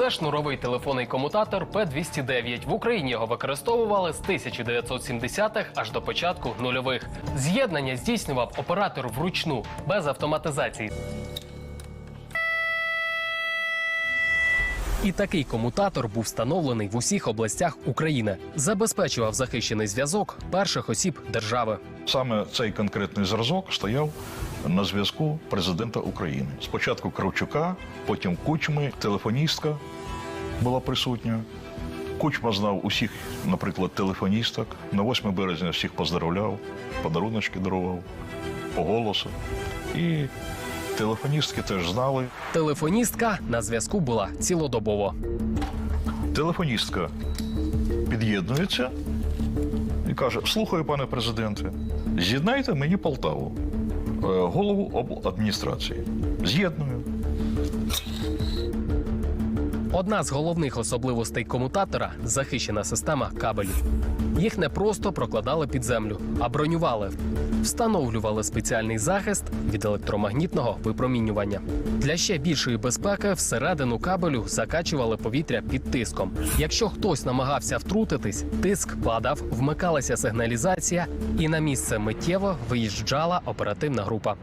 Це шнуровий телефонний комутатор П-209. В Україні його використовували з 1970-х аж до початку нульових. З'єднання здійснював оператор вручну, без автоматизації. І такий комутатор був встановлений в усіх областях України. Забезпечував захищений зв'язок перших осіб держави. Саме цей конкретний зразок стояв на зв'язку президента України. Спочатку Кравчука, потім Кучми, телефоністка була присутня. Кучма знав усіх, наприклад, телефоністок. На 8 березня всіх поздравляв, подаруночки дарував по голосу. І телефоністки теж знали. Телефоністка на зв'язку була цілодобово. Телефоністка під'єднується і каже: Слухаю, пане президенте, з'єднайте мені Полтаву, е, голову обладміністрації. З'єдную. Одна з головних особливостей комутатора захищена система кабелів. Їх не просто прокладали під землю, а бронювали. Встановлювали спеціальний захист від електромагнітного випромінювання. Для ще більшої безпеки всередину кабелю закачували повітря під тиском. Якщо хтось намагався втрутитись, тиск падав, вмикалася сигналізація, і на місце миттєво виїжджала оперативна група.